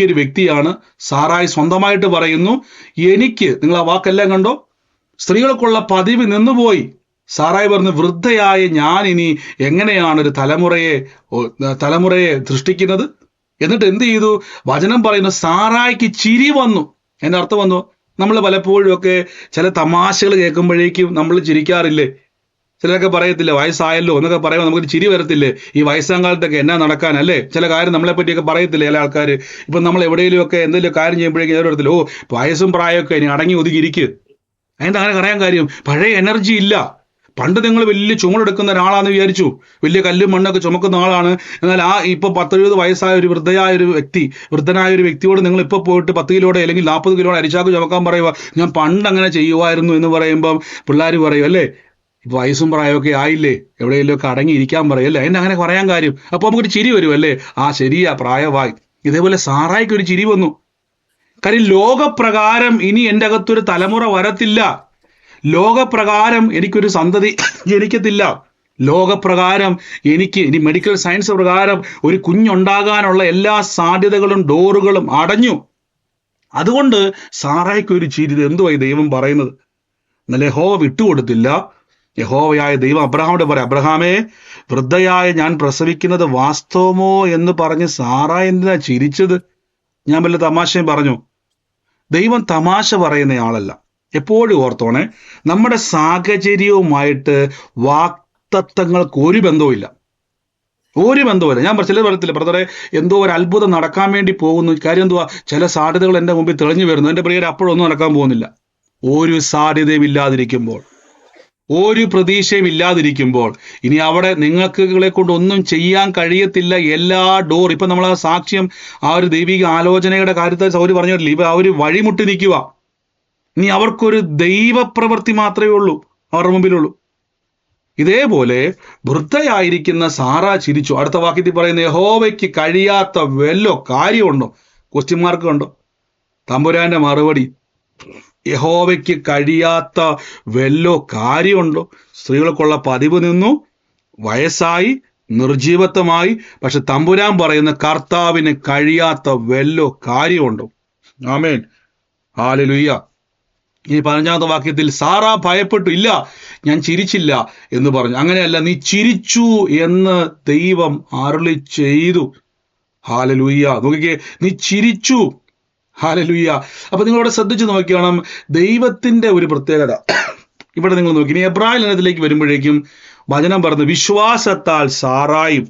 നോക്കിയ ഒരു വ്യക്തിയാണ്. സാറായി സ്വന്തമായിട്ട് പറയുന്നു. എനിക്ക് നിങ്ങൾ ആ വാക്കെല്ലാം കണ്ടോ? സ്ത്രീകൾക്കുള്ള പതിവ് നിന്നുപോയി. സാറായി പറഞ്ഞു വൃദ്ധയായ ഞാൻ ഇനി എങ്ങനെയാണ് ഒരു തലമുറയെ തലമുറയെ സൃഷ്ടിക്കുന്നത്? എന്നിട്ട് എന്ത് ചെയ്തു? വചനം പറയുന്നു സാറായിക്ക് ചിരി വന്നു. എന്റെ അർത്ഥം വന്നു നമ്മൾ പലപ്പോഴും ഒക്കെ ചില തമാശകൾ കേൾക്കുമ്പോഴേക്കും നമ്മൾ ചിരിക്കാറില്ലേ? ചിലരൊക്കെ പറയത്തില്ല വയസ്സായല്ലോ എന്നൊക്കെ പറയുമ്പോൾ നമുക്ക് ചിരി വരത്തില്ലേ? ഈ വയസ്സാം കാലത്തൊക്കെ എന്നാ നടക്കാൻ അല്ലേ ചില കാര്യം നമ്മളെ പറ്റിയൊക്കെ പറയത്തില്ലേ ചില ആൾക്കാർ ഇപ്പം നമ്മൾ എവിടെയെങ്കിലുമൊക്കെ എന്തെങ്കിലും കാര്യം ചെയ്യുമ്പോഴേക്കും ചിലർ തരത്തിലോ ഓ വയസ്സും പ്രായമൊക്കെ ഇനി അടങ്ങി ഒതുങ്ങിയിരിക്കുക അതിന്റെ അങ്ങനെ പറയാൻ കാര്യം? പഴയ എനർജി ഇല്ല. പണ്ട് നിങ്ങൾ വലിയ ചുമടെടുക്കുന്ന ഒരാളാന്ന് വിചാരിച്ചു. വലിയ കല്ലും മണ്ണൊക്കെ ചുമക്കുന്ന ആളാണ്. എന്നാൽ ആ ഇപ്പൊ പത്തെഴുപത് വയസ്സായ ഒരു വൃദ്ധയായ ഒരു വ്യക്തി വൃദ്ധനായ ഒരു വ്യക്തിയോട് നിങ്ങൾ ഇപ്പൊ പോയിട്ട് പത്ത് കിലോടെ അല്ലെങ്കിൽ നാൽപ്പത് കിലോടെ അരിച്ചാക്ക് ചുമക്കാൻ പറയുക ഞാൻ പണ്ട് അങ്ങനെ ചെയ്യുമായിരുന്നു എന്ന് പറയുമ്പം പിള്ളേർ പറയും അല്ലേ? ഇപ്പൊ വയസ്സും പ്രായമൊക്കെ ആയില്ലേ? എവിടെയെങ്കിലും ഒക്കെ അടങ്ങിയിരിക്കാൻ പറയും അല്ലേ? അതിന്റെ അങ്ങനെ പറയാൻ കാര്യം. അപ്പൊ നമുക്കൊരു ചിരി വരും അല്ലേ? ആ ശരിയാ പ്രായമായി. ഇതേപോലെ സാറായിക്ക് ഒരു ചിരി വന്നു. കാര്യം ലോകപ്രകാരം ഇനി എന്റെ അകത്തൊരു തലമുറ വരത്തില്ല. ലോകപ്രകാരം എനിക്കൊരു സന്തതി ജനിക്കത്തില്ല. ലോകപ്രകാരം എനിക്ക് ഇനി മെഡിക്കൽ സയൻസ് പ്രകാരം ഒരു കുഞ്ഞുണ്ടാകാനുള്ള എല്ലാ സാധ്യതകളും ഡോറുകളും അടഞ്ഞു. അതുകൊണ്ട് സാറായിക്ക് ഒരു ചിരി എന്തുവായി ദൈവം പറയുന്നത്? എന്നാലേ ഹോവ വിട്ടുകൊടുത്തില്ല. യഹോവയായ ദൈവം അബ്രഹാമോട് പറയാം അബ്രഹാമേ വൃദ്ധയായ ഞാൻ പ്രസവിക്കുന്നത് വാസ്തവമോ എന്ന് പറഞ്ഞ് സാറ എന്തിനാ ചിരിച്ചത്? ഞാൻ വല്ല തമാശയും പറഞ്ഞു. ദൈവം തമാശ പറയുന്ന ആളല്ല. എപ്പോഴും ഓർത്തോണേ നമ്മുടെ സാഹചര്യവുമായിട്ട് വാക്തത്വങ്ങൾക്ക് ഒരു ബന്ധവുമില്ല. ഒരു ബന്ധവുമില്ല. ഞാൻ ചില പറയത്തില്ല ബ്രദറെ എന്തോ ഒരു അത്ഭുതം നടക്കാൻ വേണ്ടി പോകുന്നു. കാര്യം എന്തുവാ? ചില സാധ്യതകൾ എന്റെ മുമ്പിൽ തെളിഞ്ഞു വരുന്നു. എന്റെ പ്രിയർ അപ്പോഴൊന്നും നടക്കാൻ പോകുന്നില്ല. ഒരു സാധ്യതയും ഇല്ലാതിരിക്കുമ്പോൾ ഒരു പ്രതീക്ഷയും ഇല്ലാതിരിക്കുമ്പോൾ ഇനി അവിടെ നിങ്ങൾക്കുകളെ കൊണ്ട് ഒന്നും ചെയ്യാൻ കഴിയത്തില്ല എല്ലാ ഡോർ ഇപ്പം നമ്മൾ ആ സാക്ഷ്യം ആ ഒരു ദൈവിക ആലോചനയുടെ കാര്യത്തിൽ സൗരി പറഞ്ഞിട്ടില്ല ഇപ്പം അവർ വഴിമുട്ടി നിൽക്കുക. ഇനി അവർക്കൊരു ദൈവപ്രവൃത്തി മാത്രമേ ഉള്ളൂ അവരുടെ മുമ്പിലുള്ളൂ. ഇതേപോലെ വൃദ്ധയായിരിക്കുന്ന സാറ ചിരിച്ചു. അടുത്ത വാക്യത്തിൽ പറയുന്ന യഹോവയ്ക്ക് കഴിയാത്ത വല്ലോ കാര്യമുണ്ടോ? ക്വസ്റ്റ്യൻ മാർക്ക് ഉണ്ടോ? തമ്പുരാന്റെ മറുപടി. യഹോവയ്ക്ക് കഴിയാത്ത വല്ലോ കാര്യമുണ്ടോ? സ്ത്രീകൾക്കുള്ള പതിവ് നിന്നു വയസ്സായി നിർജീവത്വമായി. പക്ഷെ തമ്പുരാൻ പറയുന്ന കർത്താവിന് കഴിയാത്ത വല്ലോ കാര്യമുണ്ടോ? ആമേൻ. ആലലുയ്യ ഈ പതിനഞ്ചാമത്തെ വാക്യത്തിൽ സാറ ഭയപ്പെട്ടു. ഇല്ല ഞാൻ ചിരിച്ചില്ല എന്ന് പറഞ്ഞു. അങ്ങനെയല്ല നീ ചിരിച്ചു എന്ന് ദൈവം അരുളി ചെയ്തു. ഹാലലുയ്യ നോക്കിക്കേ നീ ചിരിച്ചു. ഹാലലുയ്യ അപ്പൊ നിങ്ങളോട് ശ്രദ്ധിച്ചു നോക്കിയോണം ദൈവത്തിന്റെ ഒരു പ്രത്യേകത. ഇവിടെ നിങ്ങൾ നോക്കി ഇനി എബ്രാഹിം ഇനത്തിലേക്ക് വരുമ്പോഴേക്കും വചനം പറഞ്ഞു വിശ്വാസത്താൽ സാറായും.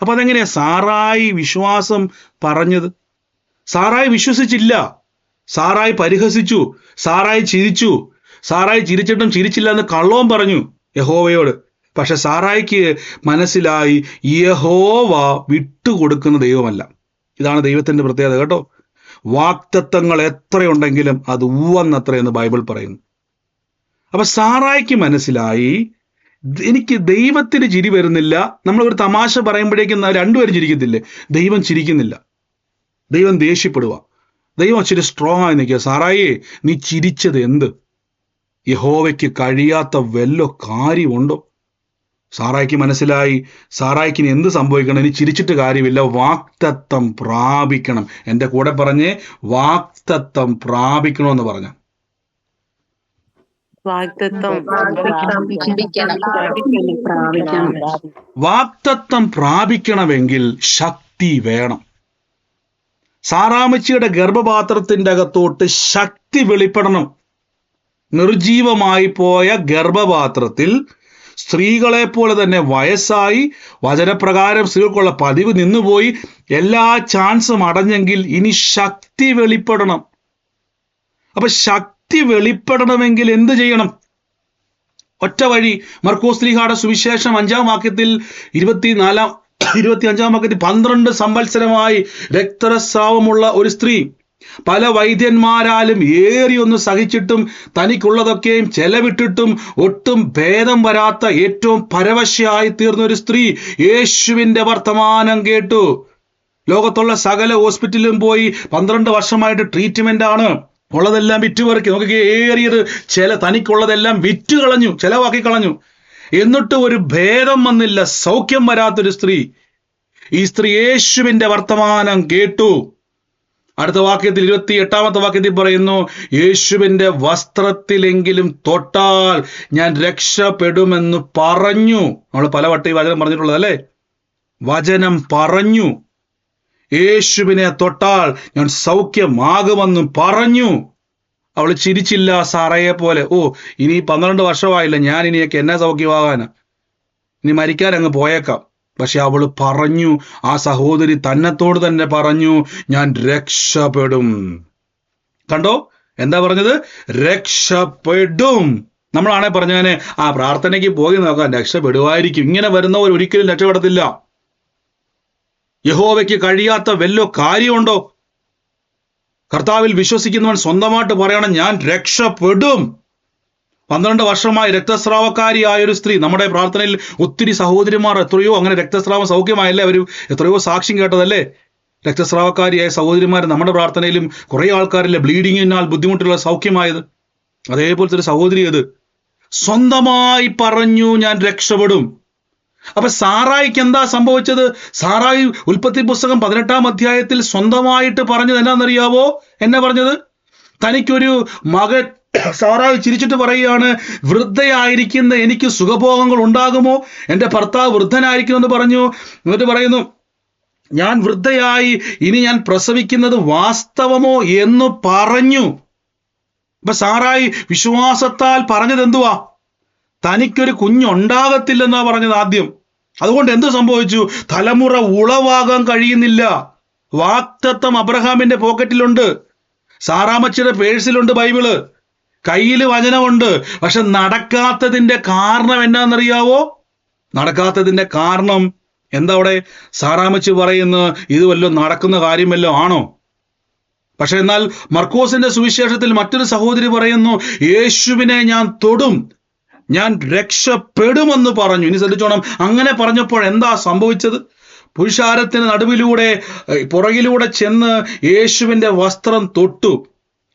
അപ്പൊ അതെങ്ങനെയാ സാറായി വിശ്വാസം പറഞ്ഞത്? സാറായി വിശ്വസിച്ചില്ല. സാറായി പരിഹസിച്ചു. സാറായി ചിരിച്ചു. സാറായി ചിരിച്ചിട്ടും ചിരിച്ചില്ല എന്ന് കള്ളവും പറഞ്ഞു യഹോവയോട്. പക്ഷെ സാറായിക്ക് മനസ്സിലായി യഹോവ വിട്ടുകൊടുക്കുന്ന ദൈവമല്ല. ഇതാണ് ദൈവത്തിന്റെ പ്രത്യേകത കേട്ടോ. വാക്തത്വങ്ങൾ എത്രയുണ്ടെങ്കിലും അത് ഉവന്നത്ര എന്ന് ബൈബിൾ പറയുന്നു. അപ്പൊ സാറായിക്ക് മനസ്സിലായി എനിക്ക് ദൈവത്തിന് ചിരി വരുന്നില്ല. നമ്മൾ ഒരു തമാശ പറയുമ്പോഴേക്കും രണ്ടുപേരും ചിരിക്കത്തില്ലേ? ദൈവം ചിരിക്കുന്നില്ല. ദൈവം ദേഷ്യപ്പെടുക. ദൈവം ഇച്ചിരി സ്ട്രോങ് ആയി നിൽക്കുക. സാറായി നീ ചിരിച്ചത് എന്ത്? യഹോവയ്ക്ക് കഴിയാത്ത വല്ലോ കാര്യമുണ്ടോ? സാറായിക്ക് മനസ്സിലായി. സാറായിക്ക് ഇനി എന്ത് സംഭവിക്കണം? ഇനി ചിരിച്ചിട്ട് കാര്യമില്ല. വാക്തത്വം പ്രാപിക്കണം. എന്റെ കൂടെ പറഞ്ഞ് വാക്തത്വം പ്രാപിക്കണമെന്ന് പറഞ്ഞ. വാക്തത്വം പ്രാപിക്കണമെങ്കിൽ ശക്തി വേണം. സാറാമച്ചിയുടെ ഗർഭപാത്രത്തിന്റെ അകത്തോട്ട് ശക്തി വെളിപ്പെടണം. നിർജീവമായി പോയ ഗർഭപാത്രത്തിൽ സ്ത്രീകളെ പോലെ തന്നെ വയസ്സായി വചനപ്രകാരം സ്ത്രീകൾക്കുള്ള പതിവ് നിന്നുപോയി. എല്ലാ ചാൻസും അടഞ്ഞെങ്കിൽ ഇനി ശക്തി വെളിപ്പെടണം. അപ്പൊ ശക്തി വെളിപ്പെടണമെങ്കിൽ എന്ത് ചെയ്യണം? ഒറ്റ വഴി. മർക്കോ സ്ത്രീഹാടെ സുവിശേഷം അഞ്ചാം വാക്യത്തിൽ ഇരുപത്തിനാലാം ഇരുപത്തി അഞ്ചാം വാക്യത്തിൽ പന്ത്രണ്ട് സംവത്സരമായി രക്തരസ്രാവമുള്ള ഒരു സ്ത്രീ പല വൈദ്യന്മാരാലും ഏറിയൊന്ന് സഹിച്ചിട്ടും തനിക്കുള്ളതൊക്കെയും ചെലവിട്ടിട്ടും ഒട്ടും ഭേദം വരാത്ത ഏറ്റവും പരവശയായി തീർന്ന ഒരു സ്ത്രീ യേശുവിന്റെ വർത്തമാനം കേട്ടു. ലോകത്തുള്ള സകല ഹോസ്പിറ്റലിലും പോയി പന്ത്രണ്ട് വർഷമായിട്ട് ട്രീറ്റ്മെന്റ് ആണ് ഉള്ളതെല്ലാം വിറ്റുപെറുക്കി. നോക്കി ഏറിയത് ചില തനിക്കുള്ളതെല്ലാം വിറ്റ് കളഞ്ഞു ചെലവാക്കി കളഞ്ഞു എന്നിട്ട് ഒരു ഭേദം വന്നില്ല സൗഖ്യം വരാത്തൊരു സ്ത്രീ. ഈ സ്ത്രീ യേശുവിന്റെ വർത്തമാനം കേട്ടു. അടുത്ത വാക്യത്തിൽ ഇരുപത്തി എട്ടാമത്തെ വാക്യത്തിൽ പറയുന്നു യേശുവിന്റെ വസ്ത്രത്തിലെങ്കിലും തൊട്ടാൽ ഞാൻ രക്ഷപ്പെടുമെന്ന് പറഞ്ഞു. നമ്മൾ പല വട്ടം ഈ വചനം പറഞ്ഞിട്ടുള്ളത് അല്ലേ? വചനം പറഞ്ഞു. യേശുവിനെ തൊട്ടാൽ ഞാൻ സൗഖ്യമാകുമെന്ന് പറഞ്ഞു. അവൾ ചിരിച്ചില്ല സാറയെ പോലെ. ഓ ഇനി പന്ത്രണ്ട് വർഷമായില്ല ഞാൻ ഇനിയൊക്കെ എന്നെ സൗഖ്യമാകാനാ? ഇനി മരിക്കാൻ അങ്ങ് പോയേക്കാം. പക്ഷെ അവൾ പറഞ്ഞു ആ സഹോദരി തന്നത്തോട് തന്നെ പറഞ്ഞു ഞാൻ രക്ഷപ്പെടും. കണ്ടോ? എന്താ പറഞ്ഞത്? രക്ഷപ്പെടും. നമ്മളാണെ പറഞ്ഞങ്ങനെ ആ പ്രാർത്ഥനയ്ക്ക് പോയി നോക്കാം രക്ഷപ്പെടുവായിരിക്കും. ഇങ്ങനെ വരുന്നവർ ഒരിക്കലും രക്ഷപ്പെടത്തില്ല. യഹോവയ്ക്ക് കഴിയാത്ത വല്ലോ കാര്യമുണ്ടോ? കർത്താവിൽ വിശ്വസിക്കുന്നവൻ സ്വന്തമായിട്ട് പറയണം ഞാൻ രക്ഷപ്പെടും. പന്ത്രണ്ട് വർഷമായി രക്തസ്രാവക്കാരിയായ ഒരു സ്ത്രീ നമ്മുടെ പ്രാർത്ഥനയിൽ ഒത്തിരി സഹോദരിമാർ എത്രയോ അങ്ങനെ രക്തസ്രാവം സൗഖ്യമായല്ലേ അവർ എത്രയോ സാക്ഷ്യം കേട്ടതല്ലേ? രക്തസ്രാവക്കാരിയായ സഹോദരിമാർ നമ്മുടെ പ്രാർത്ഥനയിലും കുറേ ആൾക്കാരിലെ ബ്ലീഡിങ്ങിനാൽ ബുദ്ധിമുട്ടുള്ള സൗഖ്യമായത്. അതേപോലത്തെ ഒരു സഹോദരി അത് സ്വന്തമായി പറഞ്ഞു ഞാൻ രക്ഷപ്പെടും. അപ്പൊ സാറായിക്ക് എന്താ സംഭവിച്ചത്? സാറായി ഉൽപ്പത്തി പുസ്തകം പതിനെട്ടാം അധ്യായത്തിൽ സ്വന്തമായിട്ട് പറഞ്ഞത് എന്നാന്നറിയാവോ? എന്നെ പറഞ്ഞത്? തനിക്കൊരു മകൻ സാറായി ചിരിച്ചിട്ട് പറയുകയാണ് വൃദ്ധയായിരിക്കുന്ന എനിക്ക് സുഖഭോഗങ്ങൾ ഉണ്ടാകുമോ? എന്റെ ഭർത്താവ് വൃദ്ധനായിരിക്കുമെന്ന് പറഞ്ഞു. എന്നിട്ട് പറയുന്നു ഞാൻ വൃദ്ധയായി ഇനി ഞാൻ പ്രസവിക്കുന്നത് വാസ്തവമോ എന്ന് പറഞ്ഞു. അപ്പൊ സാറായി വിശ്വാസത്താൽ പറഞ്ഞത് എന്തുവാ? തനിക്കൊരു കുഞ്ഞുണ്ടാകത്തില്ലെന്നാ പറഞ്ഞത് ആദ്യം. അതുകൊണ്ട് എന്ത് സംഭവിച്ചു? തലമുറ ഉളവാകാൻ കഴിയുന്നില്ല. വാക്തത്വം അബ്രഹാമിന്റെ പോക്കറ്റിലുണ്ട്. സാറാമച്ചിയുടെ പേഴ്സിലുണ്ട് ബൈബിൾ. കയ്യിൽ വചനമുണ്ട്. പക്ഷെ നടക്കാത്തതിന്റെ കാരണം എന്നാണെന്നറിയാവോ? നടക്കാത്തതിന്റെ കാരണം എന്താ അവിടെ സാറാമച്ചി പറയുന്നു ഇത് വല്ലതും നടക്കുന്ന കാര്യം കാര്യമല്ലോ ആണോ? പക്ഷെ എന്നാൽ മർക്കോസിന്റെ സുവിശേഷത്തിൽ മറ്റൊരു സഹോദരി പറയുന്നു യേശുവിനെ ഞാൻ തൊടും ഞാൻ രക്ഷപ്പെടുമെന്ന് പറഞ്ഞു. ഇനി ശ്രദ്ധിച്ചോണം അങ്ങനെ പറഞ്ഞപ്പോൾ എന്താ സംഭവിച്ചത്? പുരുഷാരത്തിന് നടുവിലൂടെ പുറകിലൂടെ ചെന്ന് യേശുവിന്റെ വസ്ത്രം തൊട്ടു.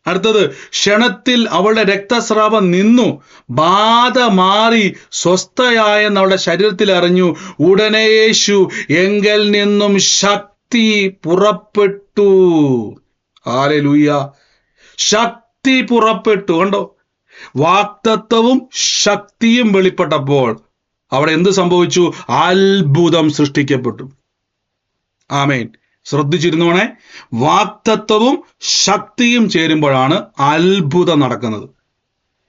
അടുത്തത് ക്ഷണത്തിൽ അവളുടെ രക്തസ്രാവം നിന്നു ബാധ മാറി സ്വസ്ഥയായെന്ന് അവളുടെ ശരീരത്തിൽ അറിഞ്ഞു. ഉടനെ യേശു എങ്കൽ നിന്നും ശക്തി പുറപ്പെട്ടു. ആലലൂയ ശക്തി പുറപ്പെട്ടു. കണ്ടോ? വാക്തത്വവും ശക്തിയും വെളിപ്പെട്ടപ്പോൾ അവിടെ എന്ത് സംഭവിച്ചു? അത്ഭുതം സൃഷ്ടിക്കപ്പെട്ടു. ആമേൻ. ശ്രദ്ധിച്ചിരുന്നോണെ. വാക്തത്വവും ശക്തിയും ചേരുമ്പോഴാണ് അത്ഭുതം നടക്കുന്നത്.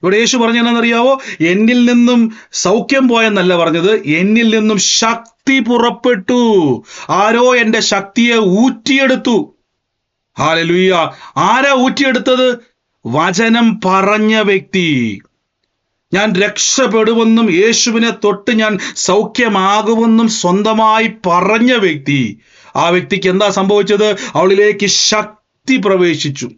ഇവിടെ യേശു പറഞ്ഞെന്നറിയാവോ എന്നിൽ നിന്നും സൗഖ്യം പോയെന്നല്ല പറഞ്ഞത്. എന്നിൽ നിന്നും ശക്തി പുറപ്പെട്ടു. ആരോ എന്റെ ശക്തിയെ ഊറ്റിയെടുത്തു. ഹാലലുയ്യ ആരാ ഊറ്റിയെടുത്തത്? വചനം പറഞ്ഞ വ്യക്തി. ഞാൻ രക്ഷപ്പെടുമെന്നും യേശുവിനെ തൊട്ട് ഞാൻ സൗഖ്യമാകുമെന്നും സ്വന്തമായി പറഞ്ഞ വ്യക്തി. ആ വ്യക്തിക്ക് എന്താ സംഭവിച്ചത്? അവളിലേക്ക് ശക്തി പ്രവേശിച്ചു.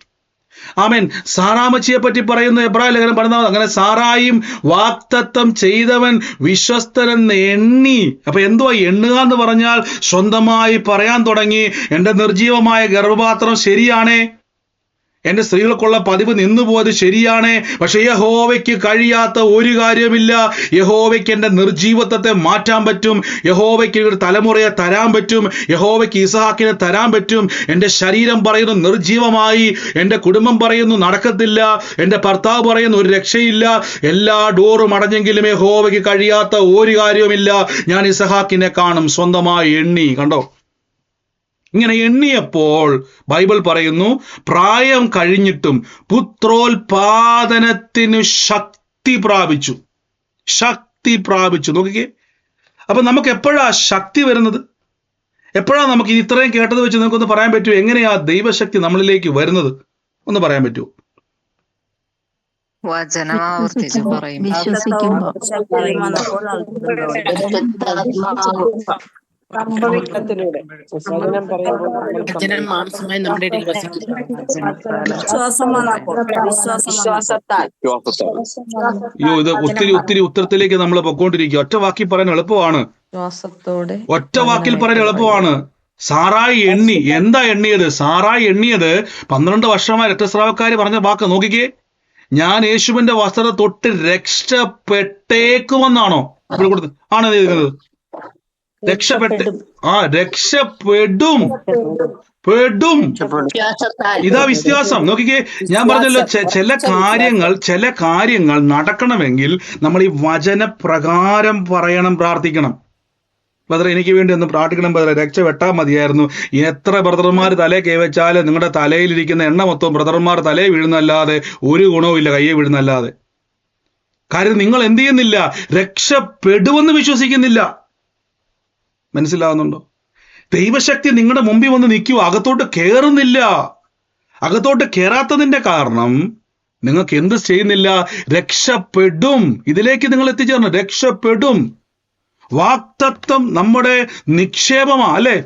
ആമേൻ. സാറാമച്ചിയെ പറ്റി പറയുന്ന എബ്രാഹിം ലേഖനം പറഞ്ഞത് അങ്ങനെ സാറായും വാക്തത്വം ചെയ്തവൻ വിശ്വസ്തനെന്ന് എണ്ണി. അപ്പൊ എന്തുവാ എണ്ണുക എന്ന് പറഞ്ഞാൽ സ്വന്തമായി പറയാൻ തുടങ്ങി. എന്റെ നിർജീവമായ ഗർഭപാത്രം ശരിയാണേ? എന്റെ സ്ത്രീകൾക്കുള്ള പതിവ് നിന്നുപോയത് ശരിയാണ്. പക്ഷെ യഹോവയ്ക്ക് കഴിയാത്ത ഒരു കാര്യമില്ല. യഹോവയ്ക്ക് എന്റെ നിർജീവത്വത്തെ മാറ്റാൻ പറ്റും. യഹോവയ്ക്ക് ഒരു തലമുറയെ തരാൻ പറ്റും. യഹോവയ്ക്ക് ഇസഹാക്കിനെ തരാൻ പറ്റും. എന്റെ ശരീരം പറയുന്നു നിർജീവമായി. എന്റെ കുടുംബം പറയുന്നു നടക്കത്തില്ല. എന്റെ ഭർത്താവ് പറയുന്നു ഒരു രക്ഷയില്ല. എല്ലാ ഡോറും അടഞ്ഞെങ്കിലും യഹോവയ്ക്ക് കഴിയാത്ത ഒരു കാര്യവുമില്ല. ഞാൻ ഇസഹാക്കിനെ കാണും. സ്വന്തമായി എണ്ണി. കണ്ടോ? ഇങ്ങനെ എണ്ണിയപ്പോൾ ബൈബിൾ പറയുന്നു പ്രായം കഴിഞ്ഞിട്ടും പുത്രോൽപാദനത്തിന് ശക്തി പ്രാപിച്ചു. ശക്തി പ്രാപിച്ചു. നോക്കിക്കേ. അപ്പൊ നമുക്ക് എപ്പോഴാ ശക്തി വരുന്നത്? എപ്പോഴാ നമുക്ക് ഇത്രയും കേട്ടത് വെച്ച് നിങ്ങൾക്കൊന്ന് പറയാൻ പറ്റുമോ? എങ്ങനെയാ ദൈവശക്തി നമ്മളിലേക്ക് വരുന്നത്? ഒന്ന് പറയാൻ പറ്റുമോ? വചനം ആവർത്തിച്ച് പറയും അയ്യോ ഇത് ഒത്തിരി ഒത്തിരി ഉത്തരത്തിലേക്ക് നമ്മൾ പൊക്കോണ്ടിരിക്കുക ഒറ്റ വാക്കിൽ പറയാൻ എളുപ്പമാണ്. ഒറ്റ വാക്കിൽ പറയാൻ എളുപ്പമാണ്. സാറായി എണ്ണി. എന്താ എണ്ണിയത്? സാറായി എണ്ണിയത് പന്ത്രണ്ട് വർഷമായി രക്തസ്രാവക്കാരി പറഞ്ഞ വാക്ക് നോക്കിക്കേ. ഞാൻ യേശുവിന്റെ വസ്ത്രത്തെ തൊട്ട് രക്ഷപ്പെട്ടേക്കുമെന്നാണോ? ആണ് എഴുതിയിരിക്കുന്നത് രക്ഷപ്പെട്ട് ആ രക്ഷപ്പെടും. പെടും. ഇതാ വിശ്വാസം. നോക്കിക്കേ ഞാൻ പറഞ്ഞല്ലോ ചില കാര്യങ്ങൾ ചില കാര്യങ്ങൾ നടക്കണമെങ്കിൽ നമ്മൾ ഈ വചനപ്രകാരം പറയണം പ്രാർത്ഥിക്കണം. ബ്രദർ എനിക്ക് വേണ്ടി ഒന്ന് പ്രാർത്ഥിക്കണം ബ്രദർ രക്ഷ വെട്ടാൻ മതിയായിരുന്നു. എത്ര ബ്രദർമാർ തലേ കൈവച്ചാലും നിങ്ങളുടെ തലയിലിരിക്കുന്ന എണ്ണ മൊത്തം ബ്രദർമാർ തലേ വീഴുന്നല്ലാതെ ഒരു ഗുണവും ഇല്ല കയ്യെ വീഴുന്നല്ലാതെ. കാര്യം നിങ്ങൾ എന്ത് ചെയ്യുന്നില്ല? രക്ഷപ്പെടുമെന്ന് വിശ്വസിക്കുന്നില്ല. മനസ്സിലാവുന്നുണ്ടോ? ദൈവശക്തി നിങ്ങളുടെ മുമ്പിൽ വന്ന് നിൽക്കുക അകത്തോട്ട് കയറുന്നില്ല അകത്തോട്ട് കയറാത്തതിന്റെ കാരണം നിങ്ങൾക്ക് എന്ത് ചെയ്യുന്നില്ല? രക്ഷപ്പെടും. ഇതിലേക്ക് നിങ്ങൾ എത്തിച്ചേർന്നു. രക്ഷപ്പെടും. വാക്തത്വം നമ്മുടെ നിക്ഷേപമാ അല്ലേ?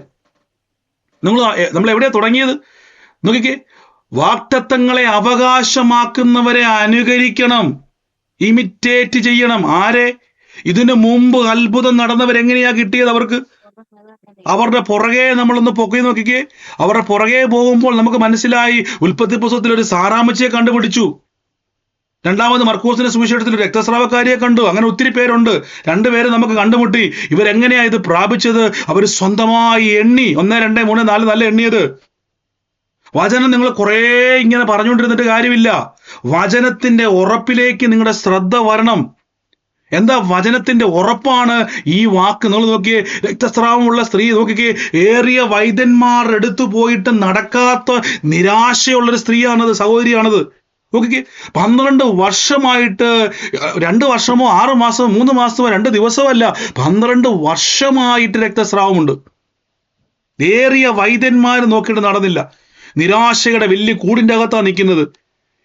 നിങ്ങൾ നമ്മൾ എവിടെയാ തുടങ്ങിയത്? നോക്കിക്കേ. വാക്തത്വങ്ങളെ അവകാശമാക്കുന്നവരെ അനുകരിക്കണം. ഇമിറ്റേറ്റ് ചെയ്യണം. ആരെ? ഇതിനു മുമ്പ് അത്ഭുതം നടന്നവരെങ്ങനെയാ കിട്ടിയത് അവർക്ക്? അവരുടെ പുറകെ നമ്മളൊന്ന് പൊക്കി നോക്കിക്കേ. അവരുടെ പുറകെ പോകുമ്പോൾ നമുക്ക് മനസ്സിലായി ഉൽപ്പത്തി പുസ്തകത്തിൽ ഒരു സാറാമച്ചയെ കണ്ടുപിടിച്ചു. രണ്ടാമത് മർക്കോസിന്റെ സുവിശേഷത്തിൽ ഒരു രക്തസ്രാവക്കാരിയെ കണ്ടു. അങ്ങനെ ഒത്തിരി പേരുണ്ട്. രണ്ടുപേരെ നമുക്ക് കണ്ടുമുട്ടി. ഇവരെങ്ങനെയാ ഇത് പ്രാപിച്ചത്? അവർ സ്വന്തമായി എണ്ണി. ഒന്ന് രണ്ട് മൂന്ന് നാല് നല്ല എണ്ണിയത്. വചനം നിങ്ങൾ കുറേ ഇങ്ങനെ പറഞ്ഞുകൊണ്ടിരുന്നിട്ട് കാര്യമില്ല. വചനത്തിന്റെ ഉറപ്പിലേക്ക് നിങ്ങളുടെ ശ്രദ്ധ വരണം. എന്താ വചനത്തിന്റെ ഉറപ്പാണ് ഈ വാക്ക്? നിങ്ങൾ നോക്കിയേ രക്തസ്രാവമുള്ള സ്ത്രീ നോക്കിക്കേ ഏറിയ വൈദ്യന്മാർ എടുത്തു പോയിട്ട് നടക്കാത്ത നിരാശയുള്ളൊരു സ്ത്രീയാണത് സഹോദരിയാണത്. നോക്കിക്കേ പന്ത്രണ്ട് വർഷമായിട്ട് രണ്ട് വർഷമോ ആറ് മാസമോ മൂന്ന് മാസമോ രണ്ട് ദിവസമോ അല്ല പന്ത്രണ്ട് വർഷമായിട്ട് രക്തസ്രാവമുണ്ട്. ഏറിയ വൈദ്യന്മാർ നോക്കിയിട്ട് നടന്നില്ല. നിരാശയുടെ വലിയ കൂടിന്റെ അകത്താണ് നിൽക്കുന്നത്.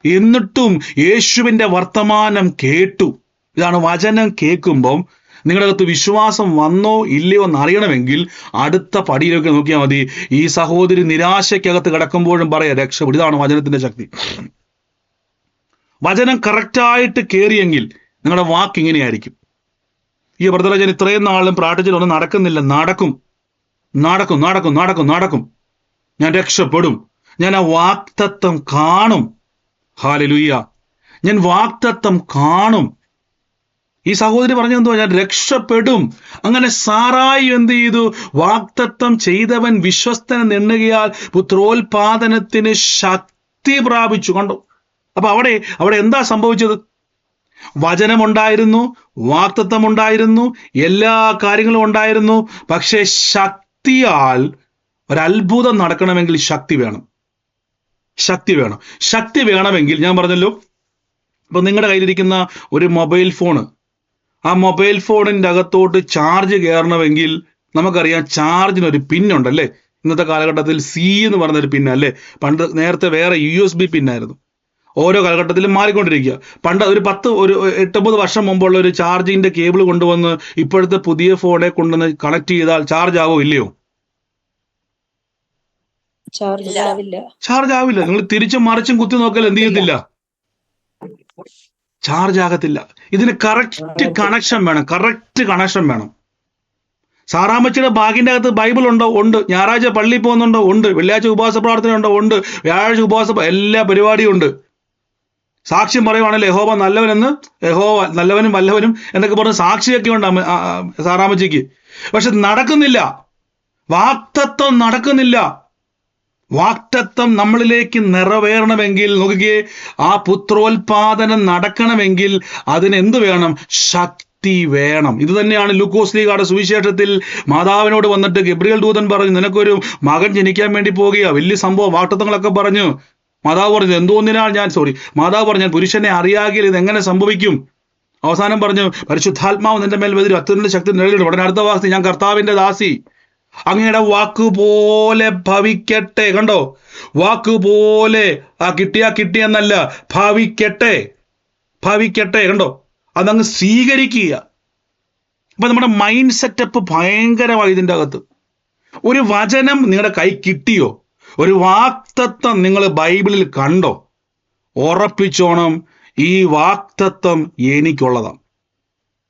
എന്നിട്ടും യേശുവിന്റെ വർത്തമാനം കേട്ടു. ഇതാണ് വചനം കേൾക്കുമ്പം നിങ്ങളുടെ അകത്ത് വിശ്വാസം വന്നോ ഇല്ലയോ എന്ന് അറിയണമെങ്കിൽ അടുത്ത പടിയിലേക്ക് നോക്കിയാൽ മതി. ഈ സഹോദരി നിരാശയ്ക്കകത്ത് കിടക്കുമ്പോഴും പറയാം രക്ഷപ്പെടും. ഇതാണ് വചനത്തിന്റെ ശക്തി. വചനം കറക്റ്റായിട്ട് കയറിയെങ്കിൽ നിങ്ങളുടെ വാക്ക് ഇങ്ങനെയായിരിക്കും. ഈ ഞാൻ ഇത്രയും നാളും പ്രാർത്ഥിച്ചിട്ടൊന്നും നടക്കുന്നില്ല. നടക്കും. നടക്കും നടക്കും നടക്കും നടക്കും. ഞാൻ രക്ഷപ്പെടും. ഞാൻ ആ വാക്തത്വം കാണും. ഹാലലുയ്യ ഞാൻ വാക്തത്വം കാണും. ഈ സഹോദരി പറഞ്ഞെന്തോ ഞാൻ രക്ഷപ്പെടും. അങ്ങനെ സാറായി എന്ത് ചെയ്തു? വാക്തത്വം ചെയ്തവൻ വിശ്വസ്തനെന്ന് എണ്ണുകയാൽ പുത്രോത്പാദനത്തിന് ശക്തി പ്രാപിച്ചു. കണ്ടു? അപ്പൊ അവിടെ അവിടെ എന്താ സംഭവിച്ചത്? വചനമുണ്ടായിരുന്നു വാക്തത്വം ഉണ്ടായിരുന്നു എല്ലാ കാര്യങ്ങളും ഉണ്ടായിരുന്നു. പക്ഷേ ശക്തിയാൽ ഒരത്ഭുതം നടക്കണമെങ്കിൽ ശക്തി വേണം. ശക്തി വേണം. ശക്തി വേണമെങ്കിൽ ഞാൻ പറഞ്ഞല്ലോ ഇപ്പൊ നിങ്ങളുടെ കയ്യിലിരിക്കുന്ന ഒരു മൊബൈൽ ഫോണ് ആ മൊബൈൽ ഫോണിന്റെ അകത്തോട്ട് ചാർജ് കയറണമെങ്കിൽ നമുക്കറിയാം ചാർജിന് ഒരു പിന്നുണ്ടല്ലേ? ഇന്നത്തെ കാലഘട്ടത്തിൽ സി എന്ന് പറയുന്ന ഒരു പിന്നല്ലേ? പണ്ട് നേരത്തെ വേറെ യു എസ് ബി പിന്നായിരുന്നു. ഓരോ കാലഘട്ടത്തിലും മാറിക്കൊണ്ടിരിക്കുക. പണ്ട് ഒരു പത്ത് ഒരു എട്ടൊമ്പത് വർഷം മുമ്പുള്ള ഒരു ചാർജിന്റെ കേബിൾ കൊണ്ടുവന്ന് ഇപ്പോഴത്തെ പുതിയ ഫോണെ കൊണ്ടുവന്ന് കണക്ട് ചെയ്താൽ ചാർജ് ആവോ ഇല്ലയോ? ചാർജ് ആവില്ല ചാർജ് ആവില്ല. നിങ്ങൾ തിരിച്ചും മറിച്ചും കുത്തി നോക്കൽ എന്ത് ചെയ്യത്തില്ല? ചാർജ് ആകത്തില്ല. ഇതിന് കറക്റ്റ് കണക്ഷൻ വേണം. കറക്റ്റ് കണക്ഷൻ വേണം. സാറാമ്മച്ചിയുടെ ബാഗിന്റെ അകത്ത് ബൈബിൾ ഉണ്ടോ? ഉണ്ട്. ഞായറാഴ്ച പള്ളി പോകുന്നുണ്ടോ? ഉണ്ട്. വെള്ളിയാഴ്ച ഉപവാസ പ്രാർത്ഥന ഉണ്ടോ? ഉണ്ട്. വ്യാഴാഴ്ച ഉപവാസ എല്ലാ പരിപാടിയും ഉണ്ട്. സാക്ഷ്യം പറയുവാണല്ലോ യഹോവ നല്ലവനെന്ന് യഹോവ നല്ലവനും വല്ലവനും എന്നൊക്കെ പറഞ്ഞ് സാക്ഷിയൊക്കെ ഉണ്ട് സാറാമ്മച്ചിക്ക്. പക്ഷെ നടക്കുന്നില്ല. വാക്തത്വം നടക്കുന്നില്ല. വാക്തത്വം നമ്മളിലേക്ക് നിറവേറണമെങ്കിൽ നോക്കിക്കേ ആ പുത്രോത്പാദനം നടക്കണമെങ്കിൽ അതിനെന്ത് വേണം? ശക്തി വേണം. ഇത് തന്നെയാണ് ലൂക്കോസ് ലീഗാടെ സുവിശേഷത്തിൽ മാതാവിനോട് വന്നിട്ട് ഗബ്രിയൽ ദൂതൻ പറഞ്ഞു നിനക്കൊരു മകൻ ജനിക്കാൻ വേണ്ടി പോകുക. വലിയ സംഭവം വാക്തത്വങ്ങളൊക്കെ പറഞ്ഞു. മാതാവ് പറഞ്ഞു എന്തോന്നിനാൽ ഞാൻ സോറി മാതാവ് പറഞ്ഞു ഞാൻ പുരുഷനെ അറിയാകിൽ ഇത് എങ്ങനെ സംഭവിക്കും? അവസാനം പറഞ്ഞു പരിശുദ്ധാത്മാവ് നിന്റെ മേൽ വരും അത്യന്ത ശക്തി നേടിയിടും ഉടനെ അടുത്ത വാസി ഞാൻ കർത്താവിന്റെ ദാസി. അങ്ങയുടെ വാക്കുപോലെ ഭവിക്കട്ടെ. കണ്ടോ? വാക്കുപോലെ. ആ കിട്ടിയാ കിട്ടിയെന്നല്ല ഭവിക്കട്ടെ. ഭവിക്കട്ടെ. കണ്ടോ? അതങ്ങ് സ്വീകരിക്കുക. അപ്പൊ നമ്മുടെ മൈൻഡ് സെറ്റപ്പ് ഭയങ്കരമായി ഇതിന്റെ അകത്ത്. ഒരു വചനം നിങ്ങളുടെ കൈ കിട്ടിയോ? ഒരു വാക്തത്വം നിങ്ങൾ ബൈബിളിൽ കണ്ടോ? ഉറപ്പിച്ചോണം ഈ വാക്തത്വം എനിക്കുള്ളതാണ്.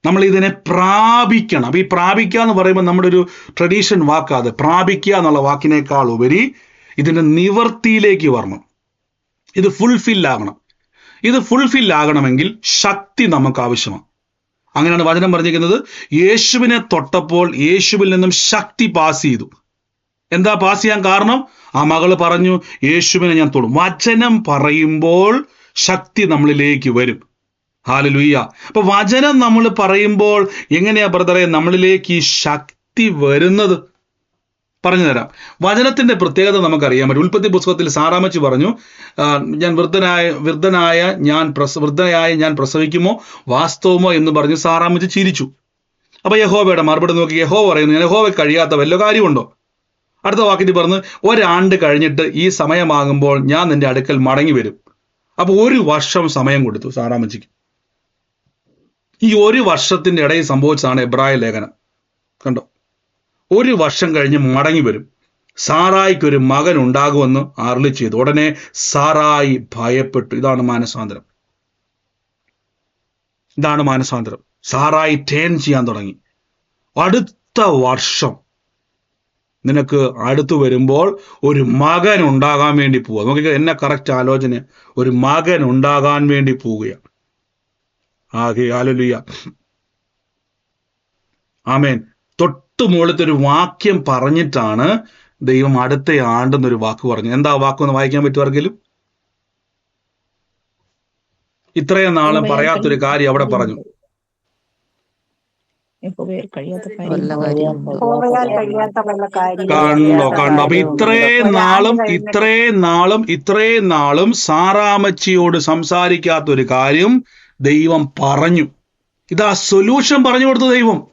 നമ്മൾ ഇതിനെ പ്രാപിക്കണം. ഈ പ്രാപിക്കുക എന്ന് പറയുമ്പോൾ നമ്മുടെ ഒരു ട്രഡീഷൻ വാക്കാതെ പ്രാപിക്കുക എന്നുള്ള വാക്കിനേക്കാൾ ഉപരി ഇതിന്റെ നിവർത്തിയിലേക്ക് വരണം. ഇത് ഫുൾഫിൽ ആകണം. ഇത് ഫുൾഫിൽ ആകണമെങ്കിൽ ശക്തി നമുക്ക് ആവശ്യമാണ്. അങ്ങനെയാണ് വചനം പറഞ്ഞിരിക്കുന്നത്. യേശുവിനെ തൊട്ടപ്പോൾ യേശുവിൽ നിന്നും ശക്തി പാസ് ചെയ്തു. എന്താ പാസ് ചെയ്യാൻ കാരണം? ആ മകൾ പറഞ്ഞു യേശുവിനെ ഞാൻ തൊടും. വചനം പറയുമ്പോൾ ശക്തി നമ്മളിലേക്ക് വരും. ഹാലലുയ്യ അപ്പൊ വചനം നമ്മൾ പറയുമ്പോൾ എങ്ങനെയാ ബ്രദറെ നമ്മളിലേക്ക് ഈ ശക്തി വരുന്നത്? പറഞ്ഞു തരാം. വചനത്തിന്റെ പ്രത്യേകത നമുക്കറിയാൻ പറ്റും. ഉൽപ്പത്തി പുസ്തകത്തിൽ സാറാമച്ചി പറഞ്ഞു ഞാൻ വൃദ്ധനായ വൃദ്ധനായ ഞാൻ പ്രസ വൃദ്ധനായ ഞാൻ പ്രസവിക്കുമോ വാസ്തവമോ എന്ന് പറഞ്ഞു സാറാമച്ചി ചിരിച്ചു. അപ്പൊ യഹോവയുടെ മറുപടി നോക്കി യഹോവ പറയുന്നു ഞാൻ യഹോവ കഴിയാത്ത വല്ല കാര്യമുണ്ടോ? അടുത്ത വാക്കിൽ പറഞ്ഞ് ഒരാണ്ട് കഴിഞ്ഞിട്ട് ഈ സമയമാകുമ്പോൾ ഞാൻ നിന്റെ അടുക്കൽ മടങ്ങി വരും അപ്പൊ ഒരു വർഷം സമയം കൊടുത്തു സാറാമച്ചിക്ക് ഈ ഒരു വർഷത്തിന്റെ ഇടയിൽ സംഭവിച്ചതാണ് എബ്രായ ലേഖനം. കണ്ടോ? ഒരു വർഷം കഴിഞ്ഞ് മടങ്ങി വരും. സാറായിക്ക് ഒരു മകൻ ഉണ്ടാകുമെന്ന് അരുളി ചെയ്തു. ഉടനെ സാറായി ഭയപ്പെട്ടു. ഇതാണ് മാനസാന്തരം. ഇതാണ് മാനസാന്തരം. സാറായി ടേൺ ചെയ്യാൻ തുടങ്ങി. അടുത്ത വർഷം നിനക്ക് അടുത്തു വരുമ്പോൾ ഒരു മകൻ ഉണ്ടാകാൻ വേണ്ടി പോവുക. നമുക്ക് എന്നെ കറക്റ്റ് ആലോചന. ഒരു മകൻ ഉണ്ടാകാൻ വേണ്ടി പോവുകയാണ്. ആലുലിയ ആമേൻ തൊട്ടു മുകളിലത്തെ ഒരു വാക്യം പറഞ്ഞിട്ടാണ് ദൈവം അടുത്ത ആണ്ടെന്നൊരു വാക്ക് പറഞ്ഞു എന്താ വാക്ക് വാക്കൊന്ന് വായിക്കാൻ പറ്റുമാർക്കെങ്കിലും ഇത്രയും നാളും പറയാത്തൊരു കാര്യം അവിടെ പറഞ്ഞു. കണ്ടോ കണ്ടോ. അപ്പൊ ഇത്രയും നാളും ഇത്രയും നാളും ഇത്രയും നാളും സാറാമച്ചിയോട് സംസാരിക്കാത്തൊരു കാര്യം ദൈവം പറഞ്ഞു. ഇതാ സൊല്യൂഷൻ പറഞ്ഞു കൊടുത്ത ദൈവം.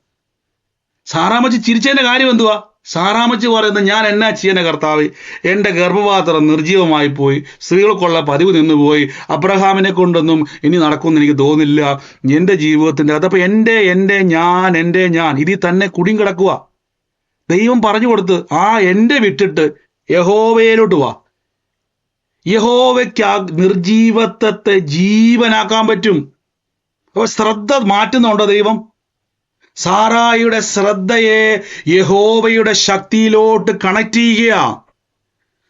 സാറാമച്ചി ചിരിച്ചതിന്റെ കാര്യം എന്തുവാ? സാറാമച്ചി പറയുന്നത് ഞാൻ എന്നാ ചെയ്യേണ്ട കർത്താവ്? എന്റെ ഗർഭപാത്രം നിർജീവമായി പോയി. സ്ത്രീകൾക്കുള്ള പതിവ് നിന്നുപോയി. അബ്രഹാമിനെ കൊണ്ടൊന്നും ഇനി നടക്കുമെന്ന് എനിക്ക് തോന്നില്ല എന്റെ ജീവിതത്തിന്റെ അതപ്പോ എന്റെ എന്റെ ഞാൻ എന്റെ ഞാൻ ഇതിൽ തന്നെ കുടിയും കിടക്കുക ദൈവം പറഞ്ഞു കൊടുത്ത് ആ എന്റെ വിട്ടിട്ട് യഹോവയിലോട്ട് വാ. യഹോവയ്ക്ക് നിർജീവത്വത്തെ ജീവനാക്കാൻ പറ്റും. അപ്പൊ ശ്രദ്ധ മാറ്റുന്നുണ്ടോ ദൈവം? സാറായിയുടെ ശ്രദ്ധയെ യഹോവയുടെ ശക്തിയിലോട്ട് കണക്ട് ചെയ്യുക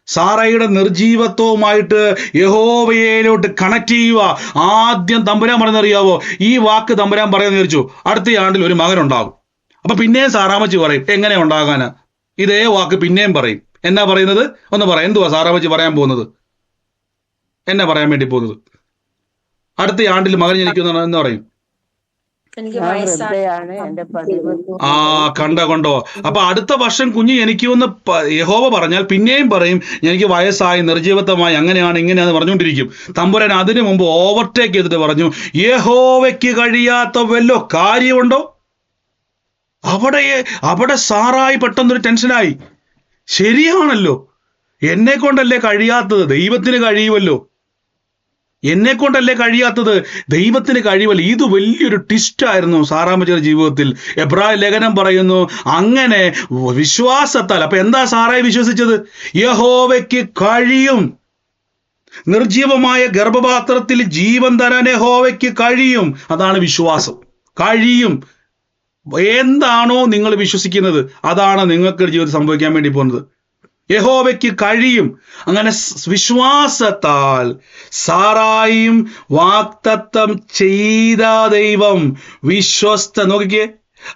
സാറയുടെ നിർജീവത്വവുമായിട്ട് യഹോവയിലോട്ട് കണക്ട് ചെയ്യുക ആദ്യം തമ്പുരാൻ പറയുന്നറിയാവോ ഈ വാക്ക് തമ്പുരാൻ പറയാൻ വിചാരിച്ചു അടുത്ത ആണ്ടിൽ ഒരു മകൻ ഉണ്ടാകും. അപ്പൊ പിന്നെയും സാറാമച്ചി പറയും എങ്ങനെ ഉണ്ടാകാന്? ഇതേ വാക്ക് പിന്നെയും പറയും. എന്നാ പറയുന്നത്? ഒന്ന് പറയാം എന്തുവാ സാറാമച്ചി പറയാൻ പോകുന്നത്? എന്നാ പറയാൻ വേണ്ടി പോകുന്നത്? അടുത്ത ആണ്ടിൽ മകൻ ജനിക്കുന്ന എന്ന് പറയും. ആ കണ്ട കൊണ്ടോ. അപ്പൊ അടുത്ത വർഷം കുഞ്ഞ് ജനിക്കുമെന്ന് ഒന്ന് യഹോവ പറഞ്ഞാൽ പിന്നെയും പറയും എനിക്ക് വയസ്സായി നിർജീവത്വമായി അങ്ങനെയാണ് ഇങ്ങനെയാന്ന് പറഞ്ഞുകൊണ്ടിരിക്കും. തമ്പുരാൻ അതിനു മുമ്പ് ഓവർടേക്ക് ചെയ്തിട്ട് പറഞ്ഞു യഹോവയ്ക്ക് കഴിയാത്ത വല്ലോ കാര്യമുണ്ടോ? അവിടെ അവിടെ സാറായി പെട്ടെന്നൊരു ടെൻഷനായി. ശരിയാണല്ലോ. എന്നെ കൊണ്ടല്ലേ കഴിയാത്തത്? ദൈവത്തിന് കഴിയുമല്ലോ. എന്നെ കൊണ്ടല്ലേ കഴിയാത്തത്? ദൈവത്തിന് കഴിവല്ല. ഇത് വലിയൊരു ട്വിസ്റ്റ് ആയിരുന്നു സാറാമച്ചിയുടെ ജീവിതത്തിൽ. എബ്രായ ലേഖനം പറയുന്നു അങ്ങനെ വിശ്വാസത്താൽ അപ്പൊ എന്താ സാറായി വിശ്വസിച്ചത്? യഹോവയ്ക്ക് കഴിയും. നിർജീവമായ ഗർഭപാത്രത്തിൽ ജീവൻ തരാൻ യഹോവയ്ക്ക് കഴിയും. അതാണ് വിശ്വാസം. കഴിയും. എന്താണോ നിങ്ങൾ വിശ്വസിക്കുന്നത് അതാണ് നിങ്ങൾക്ക് ജീവിതത്തിൽ സംഭവിക്കാൻ വേണ്ടി പോകുന്നത്. യഹോവയ്ക്ക് കഴിയും. അങ്ങനെ വിശ്വാസത്താൽ സാറായും വാക്തത്വം ചെയ്ത ദൈവം വിശ്വസ്ത. നോക്കിക്കേ.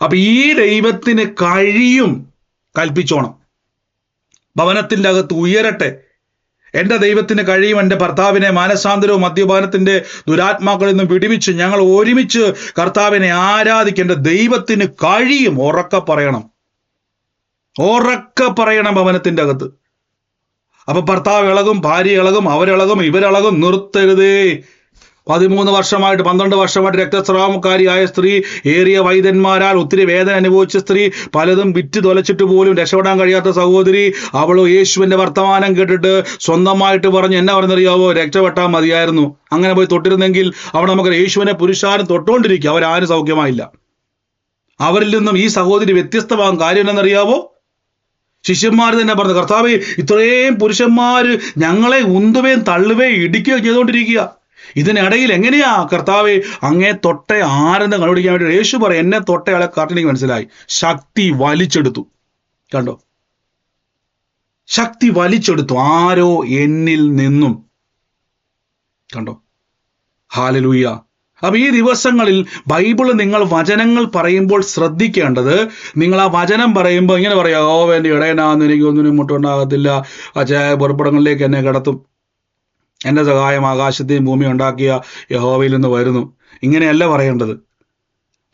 അപ്പൊ ഈ ദൈവത്തിന് കഴിയും. കൽപ്പിച്ചോണം. ഭവനത്തിന്റെ അകത്ത് ഉയരട്ടെ. എന്റെ ദൈവത്തിന് കഴിയും. എന്റെ ഭർത്താവിനെ മാനസാന്തരവും മദ്യപാനത്തിന്റെ ദുരാത്മാക്കളിൽ നിന്നും വിടിവിച്ച് ഞങ്ങൾ ഒരുമിച്ച് കർത്താവിനെ ആരാധിക്കേണ്ട ദൈവത്തിന് കഴിയും. ഉറക്കെ പറയണം. ഉറക്കെ പറയണം ഭവനത്തിന്റെ അകത്ത്. അപ്പൊ ഭർത്താവ് ഇളകും ഭാര്യ ഇളകും അവരിളകും ഇവരിളകും നിർത്തരുതേ. പതിമൂന്ന് വർഷമായിട്ട് പന്ത്രണ്ട് വർഷമായിട്ട് രക്തസ്രാവക്കാരിയായ സ്ത്രീ ഏറിയ വൈദ്യന്മാരാൽ ഒത്തിരി വേദന അനുഭവിച്ച സ്ത്രീ പലതും വിറ്റ് തൊലച്ചിട്ട് പോലും രക്ഷപ്പെടാൻ കഴിയാത്ത സഹോദരി അവളോ യേശുവിന്റെ വർത്തമാനം കേട്ടിട്ട് സ്വന്തമായിട്ട് പറഞ്ഞ് എന്നാ പറഞ്ഞറിയാവോ രക്ഷപ്പെട്ടാൽ മതിയായിരുന്നു. അങ്ങനെ പോയി തൊട്ടിരുന്നെങ്കിൽ അവിടെ നമുക്ക് യേശുവിനെ പുരുഷാരം തൊട്ടുകൊണ്ടിരിക്കുക അവരാരും സൗഖ്യമായില്ല. അവരിൽ നിന്നും ഈ സഹോദരി വ്യത്യസ്തമാകും. കാര്യം എന്നറിയാവോ ശിഷ്യന്മാർ തന്നെ പറഞ്ഞു കർത്താവ് ഇത്രയും പുരുഷന്മാർ ഞങ്ങളെ ഉന്തുകയും തള്ളുകയും ഇടിക്കുകയും ചെയ്തുകൊണ്ടിരിക്കുക. ഇതിനിടയിൽ എങ്ങനെയാ? കർത്താവ് അങ്ങേ തൊട്ട ആരെന്ന് കണ്ടുപിടിക്കാൻ വേണ്ടി യേശു പറയും എന്നെ തൊട്ടയാളെ കാട്ടിലേക്ക് മനസ്സിലായി. ശക്തി വലിച്ചെടുത്തു. കണ്ടോ? ശക്തി വലിച്ചെടുത്തു. ആരോ എന്നിൽ നിന്നും. കണ്ടോ? ഹാലലൂയ. അപ്പൊ ഈ ദിവസങ്ങളിൽ ബൈബിൾ നിങ്ങൾ വചനങ്ങൾ പറയുമ്പോൾ ശ്രദ്ധിക്കേണ്ടത് നിങ്ങൾ ആ വചനം പറയുമ്പോൾ ഇങ്ങനെ പറയാം ഓ എന്റെ ഇടയനാന്ന് എനിക്ക് ഒന്നിനും മുട്ടുണ്ടാകത്തില്ല. അച്ഛായ പുറപ്പെടങ്ങളിലേക്ക് എന്നെ കിടത്തും. എന്റെ സഹായം ആകാശത്തെയും ഭൂമി ഉണ്ടാക്കിയ യഹോവയിൽ നിന്ന് വരുന്നു. ഇങ്ങനെയല്ല പറയേണ്ടത്.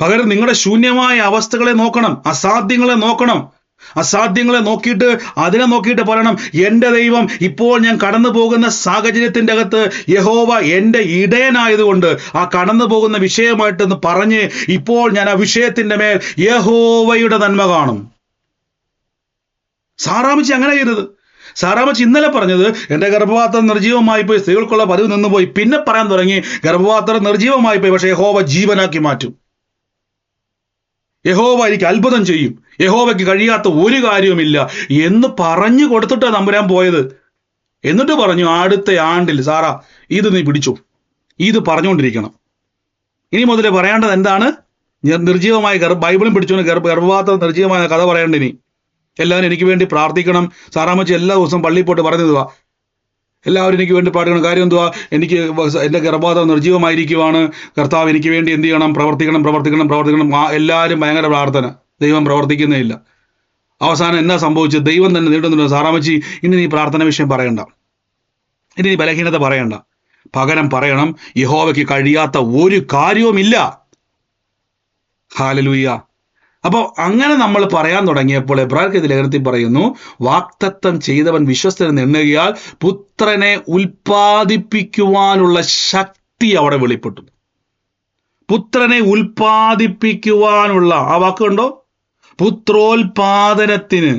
പകരം നിങ്ങളുടെ ശൂന്യമായ അവസ്ഥകളെ നോക്കണം അസാധ്യങ്ങളെ നോക്കണം. അസാധ്യങ്ങളെ നോക്കിയിട്ട് അതിനെ നോക്കിയിട്ട് പറയണം എന്റെ ദൈവം ഇപ്പോൾ ഞാൻ കടന്നു പോകുന്ന സാഹചര്യത്തിന്റെ അകത്ത് യഹോവ എന്റെ ഇടയനായതുകൊണ്ട് ആ കടന്നു പോകുന്ന വിഷയമായിട്ടെന്ന് പറഞ്ഞ് ഇപ്പോൾ ഞാൻ ആ വിഷയത്തിന്റെ മേൽ യഹോവയുടെ നന്മ കാണും. സാറാമിച്ച് അങ്ങനെ ചെയ്തത്. സാറാമച്ച് ഇന്നലെ പറഞ്ഞത് എന്റെ ഗർഭപാത്രം നിർജീവമായി പോയി സ്ത്രീകൾക്കുള്ള പതിവ് നിന്ന് പോയി. പിന്നെ പറയാൻ തുടങ്ങി ഗർഭപാത്രം നിർജീവമായി പോയി പക്ഷേ യഹോവ ജീവനാക്കി മാറ്റും. യഹോവ എനിക്ക് അത്ഭുതം ചെയ്യും. യഹോവയ്ക്ക് കഴിയാത്ത ഒരു കാര്യവുമില്ല. എന്ന് പറഞ്ഞു കൊടുത്തിട്ടാണ് നമ്പുരാൻ പോയത്. എന്നിട്ട് പറഞ്ഞു അടുത്ത ആണ്ടിൽ സാറാ ഇത് നീ പിടിച്ചു. ഇത് പറഞ്ഞുകൊണ്ടിരിക്കണം. ഇനി മുതൽ പറയേണ്ടത് എന്താണ്? നിർജീവമായ ബൈബിളും പിടിച്ചു ഗർഭ ഗർഭപാത്രം നിർജീവമായ കഥ പറയേണ്ട ഇനി. എല്ലാവരും എനിക്ക് വേണ്ടി പ്രാർത്ഥിക്കണം. സാറാമച്ചി എല്ലാ ദിവസവും പള്ളിയിൽ പോയിട്ട് പറഞ്ഞതുവാ. എല്ലാവരും എനിക്ക് വേണ്ടി പ്രാർത്ഥിക്കണം. കാര്യം എന്തുവാ? എനിക്ക് എന്റെ ഗർഭപാത്രം നിർജീവമായിരിക്കുവാണ് കർത്താവ് എനിക്ക് വേണ്ടി എന്ത് ചെയ്യണം? പ്രവർത്തിക്കണം പ്രവർത്തിക്കണം പ്രവർത്തിക്കണം. എല്ലാവരും ഭയങ്കര പ്രാർത്ഥന. ദൈവം പ്രവർത്തിക്കുന്നേ ഇല്ല അവസാനം എന്നാ സംഭവിച്ചത്? ദൈവം തന്നെ നീട്ടുന്നുണ്ട് സാറാമച്ചി ഇനി നീ പ്രാർത്ഥന വിഷയം പറയണ്ട. ഇനി നീ ബലഹീനത പറയണ്ട. പകരം പറയണം യഹോവയ്ക്ക് കഴിയാത്ത ഒരു കാര്യവുമില്ല. ഹാലലൂയ്യ. അപ്പോൾ അങ്ങനെ നമ്മൾ പറയാൻ തുടങ്ങിയപ്പോൾ എബ്രാഹിം ലേഖനത്തിൽ പറയുന്നു വാക്തത്വം ചെയ്തവൻ വിശ്വസ്തനെന്ന് എണ്ണുകയാൽ പുത്രനെ ഉൽപ്പാദിപ്പിക്കുവാനുള്ള ശക്തി അവിടെ വെളിപ്പെട്ടു. പുത്രനെ ഉൽപ്പാദിപ്പിക്കുവാനുള്ള ആ വാക്കുണ്ടോ? പുത്രോൽപാദനത്തിന്.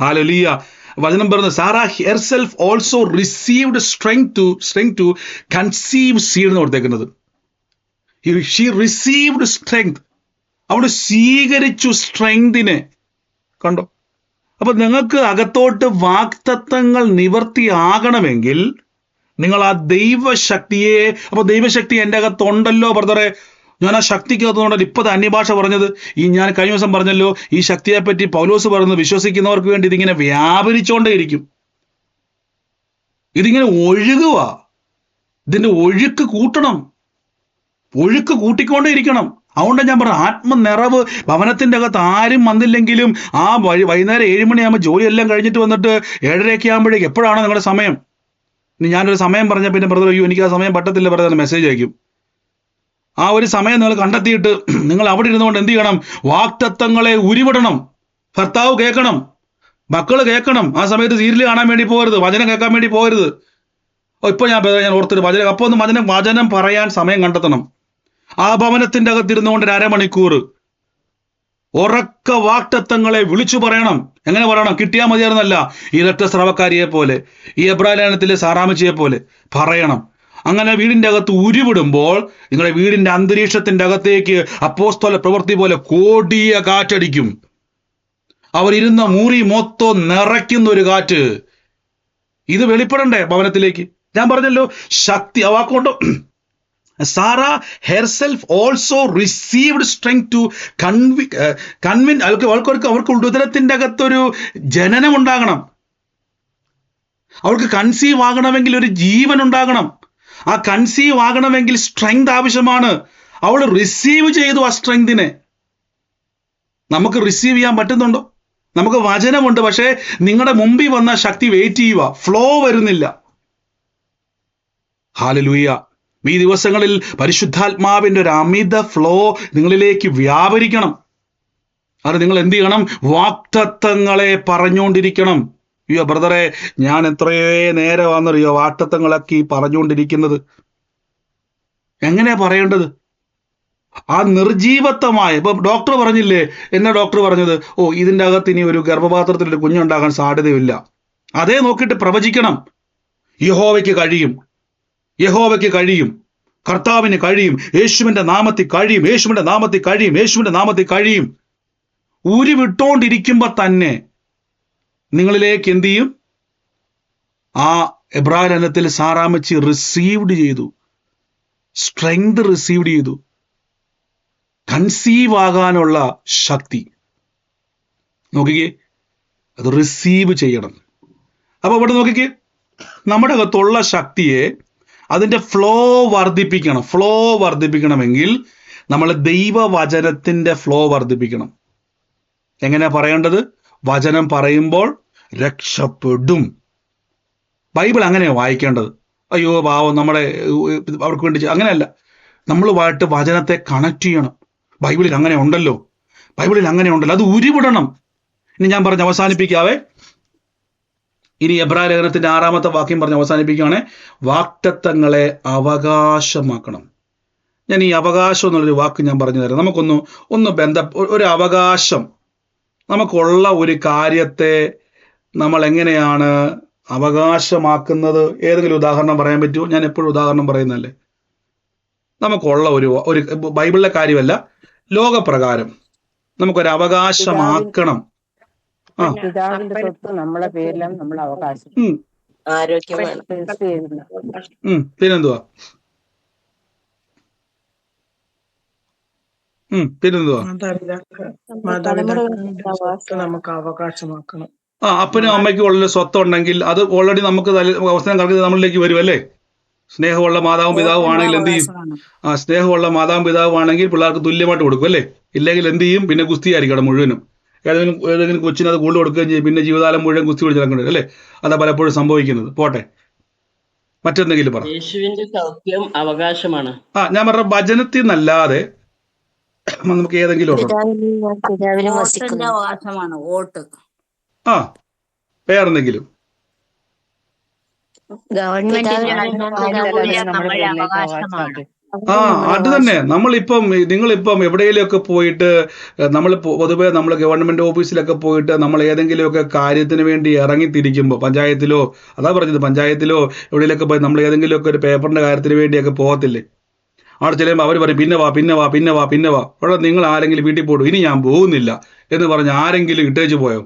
ഹാലലിയ വചനം പറയുന്നത് Sarah herself also received strength to strength to conceive seed എന്ന് കൊടുത്തേക്കുന്നത്. ഷീ റിസീവ്ഡ് സ്ട്രെങ്ത് അവിടെ സ്വീകരിച്ചു സ്ട്രെങ്തിനെ കണ്ടോ? അപ്പൊ നിങ്ങൾക്ക് അകത്തോട്ട് വാക്തത്വങ്ങൾ നിവർത്തിയാകണമെങ്കിൽ നിങ്ങൾ ആ ദൈവശക്തിയെ അപ്പൊ ദൈവശക്തി എന്റെ അകത്തുണ്ടല്ലോ ബ്രദറെ ഞാൻ ആ ശക്തിക്കകത്തുകൊണ്ടല്ലോ ഇപ്പൊ അന്യഭാഷ പറഞ്ഞത്. ഈ ഞാൻ കഴിഞ്ഞ ദിവസം പറഞ്ഞല്ലോ ഈ ശക്തിയെപ്പറ്റി പൗലോസ് പറയുന്നത് വിശ്വസിക്കുന്നവർക്ക് വേണ്ടി ഇതിങ്ങനെ വ്യാപരിച്ചുകൊണ്ടേയിരിക്കും ഇതിങ്ങനെ ഒഴുകുക ഇതിന്റെ ഒഴുക്ക് കൂട്ടണം. ഒഴുക്ക് കൂട്ടിക്കൊണ്ടേ ഇരിക്കണം അതുകൊണ്ട് ഞാൻ പറഞ്ഞു ആത്മനിറവ്. ഭവനത്തിന്റെ അകത്ത് ആരും വന്നില്ലെങ്കിലും ആ വഴി വൈകുന്നേരം ഏഴ് മണിയാകുമ്പോൾ ജോലിയെല്ലാം കഴിഞ്ഞിട്ട് വന്നിട്ട് ഏഴരയൊക്കെ ആകുമ്പോഴേക്ക് എപ്പോഴാണ് നിങ്ങളുടെ സമയം? ഇനി ഞാനൊരു സമയം പറഞ്ഞ പിന്നെ ബ്രദർ അയ്യോ എനിക്ക് ആ സമയം പറ്റത്തില്ല ബ്രദർ മെസ്സേജ് അയക്കും. ആ ഒരു സമയം നിങ്ങൾ കണ്ടെത്തിയിട്ട് നിങ്ങൾ അവിടെ ഇരുന്നുകൊണ്ട് എന്ത് ചെയ്യണം? വാക്തത്വങ്ങളെ ഉരുവിടണം. ഭർത്താവ് കേൾക്കണം. മക്കൾ കേൾക്കണം. ആ സമയത്ത് സീരിയൽ കാണാൻ വേണ്ടി പോകരുത്. വചനം കേൾക്കാൻ വേണ്ടി പോകരുത്. ഇപ്പോൾ ഇപ്പൊ ഞാൻ ഞാൻ ഓർത്തിട്ട് വചനം അപ്പൊ ഒന്ന് വചനം വചനം പറയാൻ സമയം കണ്ടെത്തണം. ആ ഭവനത്തിന്റെ അകത്തിരുന്നുകൊണ്ട് ഒരു അരമണിക്കൂർ. ഉറക്ക വാക്തത്വങ്ങളെ വിളിച്ചു പറയണം. എങ്ങനെ പറയണം? കിട്ടിയാൽ മതിയായിരുന്നല്ല. ഈ രക്തസ്രാവക്കാരിയെ പോലെ ഈ എബ്രാലേനത്തിലെ സാറാമച്ചിയെ പോലെ പറയണം. അങ്ങനെ വീടിന്റെ അകത്ത് ഉരുവിടുമ്പോൾ നിങ്ങളുടെ വീടിന്റെ അന്തരീക്ഷത്തിന്റെ അകത്തേക്ക് അപ്പോസ്തല പ്രവൃത്തി പോലെ കോടിയ കാറ്റടിക്കും. അവരിരുന്ന മുറി മൊത്തം നിറയ്ക്കുന്ന ഒരു കാറ്റ്. ഇത് വെളിപ്പെടണ്ടേ ഭവനത്തിലേക്ക്? ഞാൻ പറഞ്ഞല്ലോ ശക്തി വാക്കുകൊണ്ടോ Sarah herself also received strength to കൺവി കൺവിൻ അവർക്ക് അവർക്ക് അവർക്ക് ഉദരത്തിന്റെ അകത്തൊരു ജനനം ഉണ്ടാകണം. അവർക്ക് കൺസീവ് ആകണമെങ്കിൽ ഒരു ജീവൻ ഉണ്ടാകണം. ആ കൺസീവ് ആകണമെങ്കിൽ സ്ട്രെങ്ത് ആവശ്യമാണ്. അവൾ റിസീവ് ചെയ്തു ആ സ്ട്രെങ്തിനെ നമുക്ക് റിസീവ് ചെയ്യാൻ പറ്റുന്നുണ്ടോ? നമുക്ക് വചനമുണ്ട് പക്ഷേ നിങ്ങളുടെ മുമ്പിൽ വന്ന ശക്തി വെയിറ്റ് ചെയ്യുക. ഫ്ലോ വരുന്നില്ല. ഹാലലൂയ ഈ ദിവസങ്ങളിൽ പരിശുദ്ധാത്മാവിന്റെ ഒരു അമിത ഫ്ലോ നിങ്ങളിലേക്ക് വ്യാപരിക്കണം. അത് നിങ്ങൾ എന്ത് ചെയ്യണം? വാക്തത്വങ്ങളെ പറഞ്ഞുകൊണ്ടിരിക്കണം. അയ്യോ ബ്രദറെ ഞാൻ എത്രയോ നേരെ വന്നറിയോ വാട്ടത്തങ്ങളൊക്കെ ഈ പറഞ്ഞുകൊണ്ടിരിക്കുന്നത്? എങ്ങനെയാ പറയേണ്ടത്? ആ നിർജീവത്വമായ ഇപ്പൊ ഡോക്ടർ പറഞ്ഞില്ലേ? എന്നാ ഡോക്ടർ പറഞ്ഞത്? ഓ ഇതിന്റെ അകത്ത് ഇനി ഒരു ഗർഭപാത്രത്തിൽ ഒരു കുഞ്ഞുണ്ടാകാൻ സാധ്യതയില്ല. അതേ നോക്കിയിട്ട് പ്രവചിക്കണം. യഹോവയ്ക്ക് കഴിയും. യഹോവയ്ക്ക് കഴിയും. കർത്താവിന് കഴിയും. യേശുവിന്റെ നാമത്തിൽ കഴിയും. യേശുവിന്റെ നാമത്തിൽ കഴിയും. യേശുവിന്റെ നാമത്തിൽ കഴിയും. ഊരി വിട്ടോണ്ടിരിക്കുമ്പോ തന്നെ നിങ്ങളിലേക്ക് എന്ത് ചെയ്യും? ആ എബ്രാഹിനത്തിൽ സാറാമച്ചി റിസീവ്ഡ് ചെയ്തു. സ്ട്രെങ്ത് റിസീവ്ഡ് ചെയ്തു. കൺസീവ് ആകാനുള്ള ശക്തി. നോക്കിക്കേ അത് റിസീവ് ചെയ്യണം. അപ്പോൾ ഇവിടെ നോക്കിക്കേ നമ്മുടെ അകത്തുള്ള ശക്തിയെ അതിന്റെ ഫ്ലോ വർദ്ധിപ്പിക്കണം. ഫ്ലോ വർദ്ധിപ്പിക്കണമെങ്കിൽ നമ്മൾ ദൈവവചനത്തിന്റെ ഫ്ലോ വർദ്ധിപ്പിക്കണം. എങ്ങനെയാ പറയേണ്ടത്? വചനം പറയുമ്പോൾ രക്ഷപ്പെടും. ബൈബിൾ അങ്ങനെയാണ് വായിക്കേണ്ടത്. അയ്യോ പാവം നമ്മുടെ ഏർ, അവർക്ക് വേണ്ടി അങ്ങനെയല്ല. നമ്മളുമായിട്ട് വചനത്തെ കണക്ട് ചെയ്യണം. ബൈബിളിൽ അങ്ങനെ ഉണ്ടല്ലോ. ബൈബിളിൽ അങ്ങനെ ഉണ്ടല്ലോ. അത് ഉരുവിടണം. ഇനി ഞാൻ പറഞ്ഞ് അവസാനിപ്പിക്കാവേ. ഇനി എബ്രാ ലേഖനത്തിന്റെ ആറാമത്തെ വാക്യം പറഞ്ഞ് അവസാനിപ്പിക്കുകയാണ് വാക്തത്വങ്ങളെ അവകാശമാക്കണം. ഞാൻ ഈ അവകാശം എന്നുള്ളൊരു വാക്ക് ഞാൻ പറഞ്ഞു തരാം. നമുക്കൊന്ന് ഒന്ന് ബന്ധ ഒരു അവകാശം നമുക്കുള്ള ഒരു കാര്യത്തെ നമ്മൾ എങ്ങനെയാണ് അവകാശമാക്കുന്നത്? ഏതെങ്കിലും ഉദാഹരണം പറയാൻ പറ്റുമോ? ഞാൻ എപ്പോഴും ഉദാഹരണം പറയുന്നല്ലേ നമുക്കുള്ള ഒരു ഒരു ബൈബിളിലെ കാര്യമല്ല ലോകപ്രകാരം നമുക്കൊരു അവകാശമാക്കണം ആ നമ്മളെ നമ്മൾ അവകാശം. പിന്നെന്തുവാ? പിന്നെന്തുവാ? നമുക്ക് അവകാശമാക്കണം. ആ അപ്പനും അമ്മയ്ക്കും ഉള്ള സ്വത്തുണ്ടെങ്കിൽ അത് ഓൾറെഡി നമുക്ക് അവസരം കളിക്കുന്നത് നമ്മളിലേക്ക് വരും അല്ലേ? സ്നേഹമുള്ള മാതാവും പിതാവും ആണെങ്കിൽ എന്ത് ചെയ്യും? ആ സ്നേഹമുള്ള മാതാവും പിതാവും ആണെങ്കിൽ പിള്ളേർക്ക് തുല്യമായിട്ട് കൊടുക്കും അല്ലേ? ഇല്ലെങ്കിൽ എന്ത് ചെയ്യും? പിന്നെ കുസ്തി ആയിരിക്കണം മുഴുവനും. ഏതെങ്കിലും ഏതെങ്കിലും കൊച്ചിന് അത് കൂടുതൽ കൊടുക്കുകയും ചെയ്യും. പിന്നെ ജീവിതകാലം മുഴുവൻ കുസ്തി പിടിച്ച് നടക്കേണ്ടി അല്ലേ? അതാ പലപ്പോഴും സംഭവിക്കുന്നത്. പോട്ടെ. മറ്റെന്തെങ്കിലും പറ. യേശുവിന്റെ സൗഖ്യം അവകാശമാണ്. ആ ഞാൻ പറഞ്ഞ ഭജനത്തിൽ നിന്നല്ലാതെ നമുക്ക് ഏതെങ്കിലും അവകാശമാണ് വോട്ട്. ആ വേറെന്തെങ്കിലും? ആ അത് തന്നെ. നമ്മളിപ്പം നിങ്ങളിപ്പം എവിടെയെങ്കിലുമൊക്കെ പോയിട്ട് നമ്മൾ പൊതുവെ നമ്മൾ ഗവൺമെന്റ് ഓഫീസിലൊക്കെ പോയിട്ട് നമ്മൾ ഏതെങ്കിലുമൊക്കെ കാര്യത്തിന് വേണ്ടി ഇറങ്ങിത്തിരിക്കുമ്പോൾ പഞ്ചായത്തിലോ അതാ പറഞ്ഞത് പഞ്ചായത്തിലോ എവിടെയെങ്കിലുമൊക്കെ പോയി നമ്മൾ ഏതെങ്കിലുമൊക്കെ ഒരു പേപ്പറിന്റെ കാര്യത്തിന് വേണ്ടിയൊക്കെ പോകത്തില്ലേ? അവിടെ ചെല്ലുമ്പോൾ അവർ പറയും പിന്നെ വാ പിന്നെ വാ പിന്നെ വാ പിന്നെ വാ. അവിടെ നിങ്ങൾ ആരെങ്കിലും വീട്ടിൽ പോടും. ഇനി ഞാൻ പോകുന്നില്ല. എന്ന് പറഞ്ഞ് ആരെങ്കിലും ഇട്ടേച്ച് പോയോ?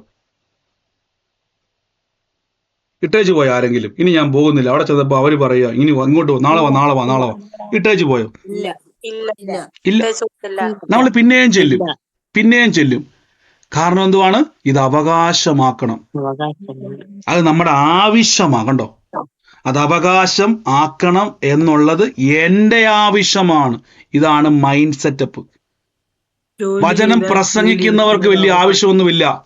ഇട്ടേച്ച് പോയോ ആരെങ്കിലും? ഇനി ഞാൻ പോകുന്നില്ല. അവിടെ ചെന്നപ്പോ അവർ പറയുക ഇനി ഇങ്ങോട്ട് വാ, നാളെ വാ നാളെ വാ നാളെ വാ. ഇട്ടേച്ച് പോയോ? ഇല്ല. ഇല്ല ഇല്ല. ഇല്ല. നമ്മൾ പിന്നെയും ചെല്ലും. പിന്നെയും ചെല്ലും. കാരണം എന്തുവാണ്? ഇത് അവകാശമാക്കണം. അത് നമ്മുടെ ആവശ്യമാണ് കണ്ടോ? അത് അവകാശം ആക്കണം എന്നുള്ളത് എന്റെ ആവശ്യമാണ്. ഇതാണ് മൈൻഡ് സെറ്റപ്പ്. വചനം പ്രസംഗിക്കുന്നവർക്ക് വലിയ ആവശ്യമൊന്നുമില്ല.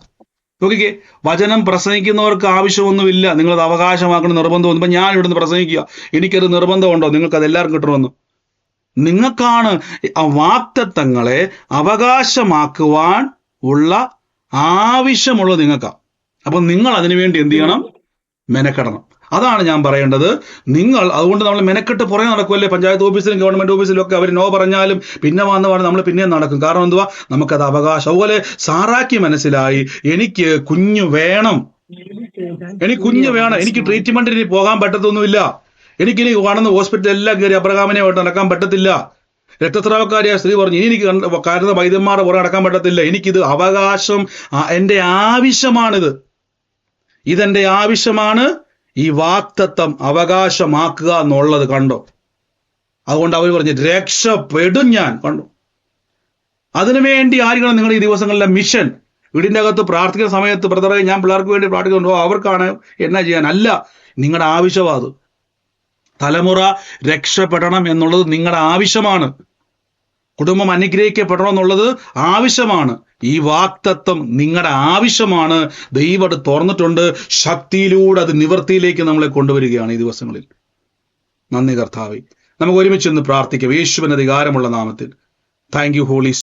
നോക്കിക്കേ വചനം പ്രസംഗിക്കുന്നവർക്ക് ആവശ്യമൊന്നുമില്ല. നിങ്ങളത് അവകാശമാക്കണം നിർബന്ധമൊന്നും ഇപ്പൊ ഞാൻ ഇവിടുന്ന് പ്രസംഗിക്കുക. എനിക്കത് നിർബന്ധമുണ്ടോ? നിങ്ങൾക്ക് അതെല്ലാവർക്കും കിട്ടണമെന്ന്. നിങ്ങൾക്കാണ് ആ വാക്തത്വങ്ങളെ അവകാശമാക്കുവാൻ ഉള്ള ആവശ്യമുള്ളത് നിങ്ങൾക്കാ. അപ്പൊ നിങ്ങൾ അതിനുവേണ്ടി എന്ത് ചെയ്യണം? മെനക്കെടണം. അതാണ് ഞാൻ പറയേണ്ടത്. നിങ്ങൾ അതുകൊണ്ട് നമ്മൾ മെനക്കെട്ട് പുറകെ നടക്കുമല്ലേ പഞ്ചായത്ത് ഓഫീസിലും ഗവൺമെന്റ് ഓഫീസിലും ഒക്കെ അവർ നോ പറഞ്ഞാലും പിന്നെ വന്ന് പറഞ്ഞ് നമ്മൾ പിന്നെയും നടക്കും. കാരണം എന്തുവാ? നമുക്കത് അവകാശം. അതുപോലെ സാറാക്കി മനസ്സിലായി എനിക്ക് കുഞ്ഞു വേണം. എനിക്ക് കുഞ്ഞു വേണം. എനിക്ക് ട്രീറ്റ്മെന്റിന് പോകാൻ പറ്റത്തൊന്നുമില്ല. എനിക്കിനി കാണുന്ന ഹോസ്പിറ്റൽ എല്ലാം കയറി അബ്രഹാമിനെ നടക്കാൻ പറ്റത്തില്ല. രക്തസ്രാവക്കാരിയായ സ്ത്രീ പറഞ്ഞു ഇനി എനിക്ക് കരുത വൈദ്യന്മാരുടെ പുറകെ നടക്കാൻ പറ്റത്തില്ല. എനിക്കിത് അവകാശം എന്റെ ആവശ്യമാണിത്. ഇതെന്റെ ആവശ്യമാണ്. ഈ വാക്തത്വം അവകാശമാക്കുക എന്നുള്ളത് കണ്ടോ. അതുകൊണ്ട് അവർ പറഞ്ഞു രക്ഷപ്പെടും ഞാൻ കണ്ടു. അതിനുവേണ്ടി ആയിരിക്കണം നിങ്ങൾ ഈ ദിവസങ്ങളിലെ മിഷൻ വീടിന്റെ അകത്ത് പ്രാർത്ഥിക്കുന്ന സമയത്ത് ബ്രദറെ ഞാൻ പിള്ളേർക്ക് വേണ്ടി പ്രാർത്ഥിക്കുന്നുണ്ടോ. അവർക്കാണ് എന്നാ ചെയ്യാൻ? അല്ല നിങ്ങളുടെ ആവശ്യമാണ് തലമുറ രക്ഷപ്പെടണം എന്നുള്ളത് നിങ്ങളുടെ ആവശ്യമാണ്. കുടുംബം അനുഗ്രഹിക്കപ്പെടണം എന്നുള്ളത് ആവശ്യമാണ്. ഈ വാക്തത്വം നിങ്ങളുടെ ആവശ്യമാണ്. ദൈവം അത് തുറന്നിട്ടുണ്ട്. ശക്തിയിലൂടെ അത് നിവൃത്തിയിലേക്ക് നമ്മളെ കൊണ്ടുവരികയാണ് ഈ ദിവസങ്ങളിൽ. നന്ദി കർത്താവ്. നമുക്ക് ഒരുമിച്ച് ഒന്ന് പ്രാർത്ഥിക്കാം. യേശുവിന് അധികാരമുള്ള നാമത്തിൽ. Thank you holy